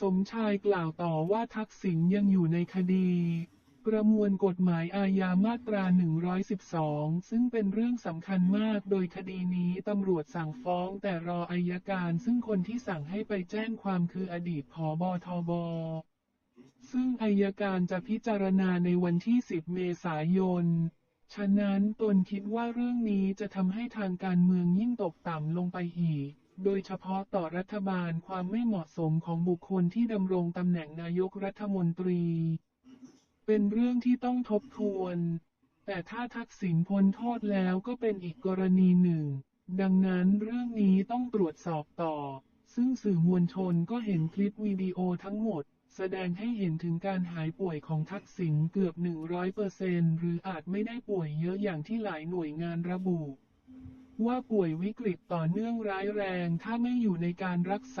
สมชายกล่าวต่อว่าทักษิณยังอยู่ในคดี ประมวลกฎหมายอาญามาตรา 112 ซึ่งเป็นเรื่องสำคัญมาก โดยคดีนี้ตำรวจสั่งฟ้องแต่รออายการ ซึ่งคนที่สั่งให้ไปแจ้งความคืออดีตผอบอทบซึ่งอายการจะพิจารณาในวันที่ 10 เมษายน ฉะนั้นตนคิดว่าเรื่องนี้จะทำให้ทางการเมืองยิ่งตกต่ำลงไปอีก โดยเฉพาะต่อรัฐบาลความไม่เหมาะสมของบุคคลที่ดำรงตำแหน่งนายกรัฐมนตรี เป็นเรื่องที่ต้องทบทวน แต่ถ้าทักษิณพ้นโทษแล้วก็เป็นอีกกรณีหนึ่ง ดังนั้นเรื่องนี้ต้องตรวจสอบต่อ ซึ่งสื่อมวลชนก็เห็นคลิปวิดีโอทั้งหมด แสดงให้เห็นถึงการหายป่วยของทักษิณเกือบ 100%หรืออาจไม่ได้ป่วยเยอะอย่างที่หลายหน่วยงานระบุ ว่าป่วยวิกฤตต่อเนื่องร้ายแรงถ้าไม่อยู่ในการรักษา